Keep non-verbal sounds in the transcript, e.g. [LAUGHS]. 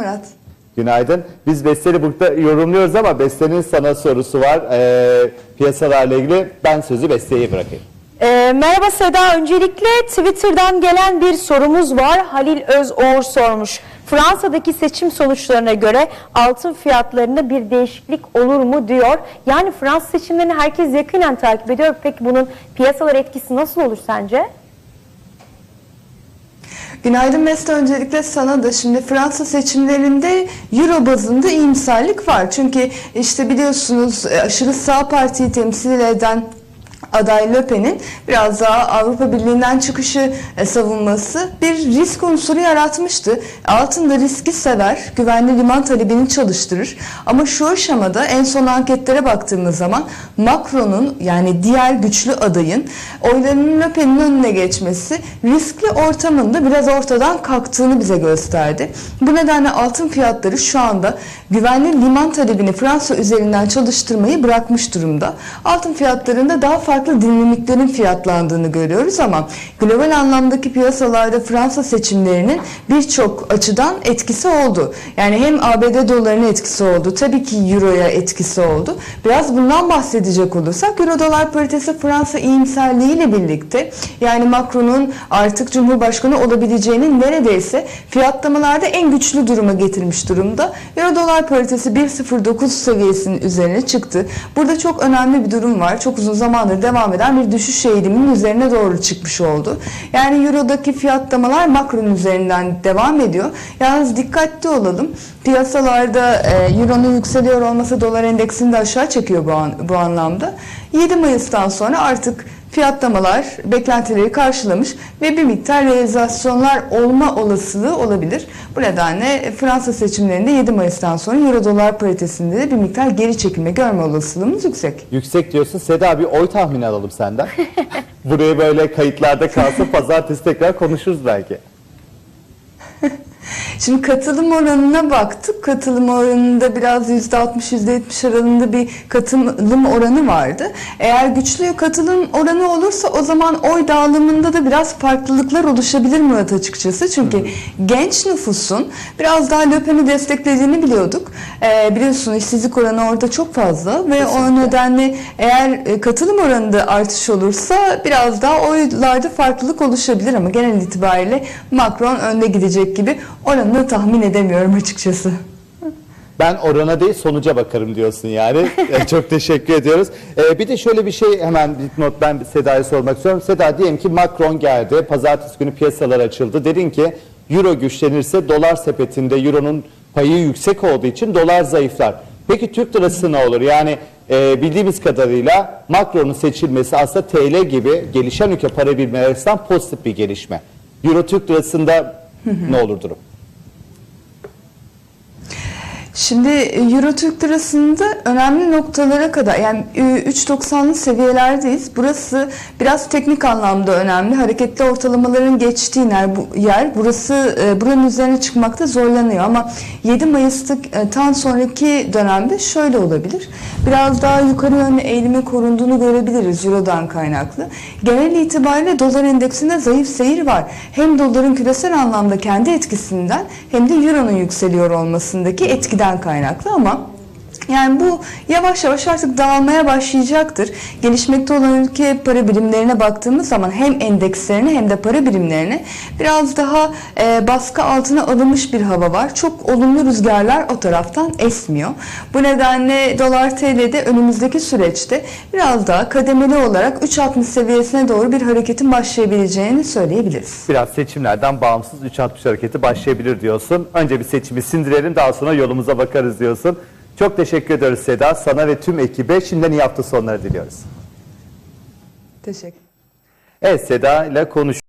Murat. Günaydın. Biz Beste'yi burada yorumluyoruz ama Beste'nin sana sorusu var. Ee, piyasalarla ilgili ben sözü Beste'ye bırakayım. Ee, merhaba Seda. Öncelikle Twitter'dan gelen bir sorumuz var. Halil Özoğur sormuş. Fransa'daki seçim sonuçlarına göre altın fiyatlarında bir değişiklik olur mu diyor. Yani Fransa seçimlerini herkes yakinen takip ediyor. Peki bunun piyasalar etkisi nasıl olur sence? Günaydın Mesut. Öncelikle sana da şimdi Fransa seçimlerinde Euro bazında iyimserlik var. Çünkü işte biliyorsunuz e, aşırı sağ partiyi temsil eden aday Le Pen'in biraz daha Avrupa Birliği'nden çıkışı e, savunması bir risk unsuru yaratmıştı. Altında riski sever, güvenli liman talebini çalıştırır. Ama şu aşamada en son anketlere baktığımız zaman Macron'un yani diğer güçlü adayın oylarının Le Pen'in önüne geçmesi riskli ortamında biraz ortadan kalktığını bize gösterdi. Bu nedenle altın fiyatları şu anda güvenli liman talebini Fransa üzerinden çalıştırmayı bırakmış durumda. Altın fiyatlarında daha farklı dinamiklerin fiyatlandığını görüyoruz ama global anlamdaki piyasalarda Fransa seçimlerinin birçok açıdan etkisi oldu. Yani hem ABD dolarına etkisi oldu, tabii ki Euro'ya etkisi oldu. Biraz bundan bahsedecek olursak Euro dolar paritesi Fransa iyimserliğiyle birlikte yani Macron'un artık Cumhurbaşkanı olabileceğinin neredeyse fiyatlamalarda en güçlü duruma getirmiş durumda. Euro dolar paritesi 1.09 seviyesinin üzerine çıktı. Burada çok önemli bir durum var. Çok uzun zamandır devam eden bir düşüş eğiliminin üzerine doğru çıkmış oldu. Yani Euro'daki fiyatlamalar Macron üzerinden devam ediyor. Yalnız dikkatli olalım. Piyasalarda e, Euro'nun yükseliyor olması dolar endeksini de aşağı çekiyor bu, an, bu anlamda. 7 Mayıs'tan sonra artık fiyatlamalar beklentileri karşılamış ve bir miktar realizasyonlar olma olasılığı olabilir. Bu nedenle Fransa seçimlerinde 7 Mayıs'tan sonra Euro dolar paritesinde de bir miktar geri çekilme görme olasılığımız yüksek. Yüksek diyorsun. Seda bir oy tahmini alalım senden. [LAUGHS] Buraya böyle kayıtlarda kalsa pazartesi tekrar konuşuruz belki. Şimdi katılım oranına baktık. Katılım oranında biraz %60-%70 aralığında bir katılım oranı vardı. Eğer güçlü katılım oranı olursa o zaman oy dağılımında da biraz farklılıklar oluşabilir Murat açıkçası. Çünkü genç nüfusun biraz daha Le Pen'i desteklediğini biliyorduk. Ee, biliyorsun işsizlik oranı orada çok fazla ve o nedenle eğer e, katılım oranında artış olursa biraz daha oylarda farklılık oluşabilir ama genel itibariyle Macron önde gidecek gibi oranını tahmin edemiyorum açıkçası. Ben orana değil sonuca bakarım diyorsun yani. [LAUGHS] E, Çok teşekkür ediyoruz. E, bir de şöyle bir şey hemen bir not ben Seda'ya sormak istiyorum. Seda diyelim ki Macron geldi. Pazartesi günü piyasalar açıldı. Dedin ki Euro güçlenirse dolar sepetinde Euro'nun payı yüksek olduğu için dolar zayıflar. Peki Türk lirası ne olur? Yani e, bildiğimiz kadarıyla Macron'un seçilmesi aslında TL gibi gelişen ülke para birimleri açısından pozitif bir gelişme. Euro Türk lirasında ne olur durum? Şimdi e, Euro Türk Lirası'nda önemli noktalara kadar yani e, 3.90'lı seviyelerdeyiz. Burası biraz teknik anlamda önemli. Hareketli ortalamaların geçtiği yer, bu, yer burası e, buranın üzerine çıkmakta zorlanıyor ama 7 Mayıs'tan sonraki dönemde şöyle olabilir. Biraz daha yukarı yönlü eğilime korunduğunu görebiliriz Euro'dan kaynaklı. Genel itibariyle dolar endeksinde zayıf seyir var. Hem doların küresel anlamda kendi etkisinden hem de Euro'nun yükseliyor olmasındaki etkiden kaynaklı ama yani bu yavaş yavaş artık dağılmaya başlayacaktır. Gelişmekte olan ülke para birimlerine baktığımız zaman hem endekslerine hem de para birimlerine biraz daha e, baskı altına alınmış bir hava var. Çok olumlu rüzgarlar o taraftan esmiyor. Bu nedenle dolar TL'de önümüzdeki süreçte biraz daha kademeli olarak 3.60 seviyesine doğru bir hareketin başlayabileceğini söyleyebiliriz. Biraz seçimlerden bağımsız 360 hareketi başlayabilir diyorsun. Önce bir seçimi sindirelim daha sonra yolumuza bakarız diyorsun. Çok teşekkür ediyoruz Seda. Sana ve tüm ekibe şimdiden iyi hafta sonları diliyoruz. Teşekkür Evet Seda ile konuş.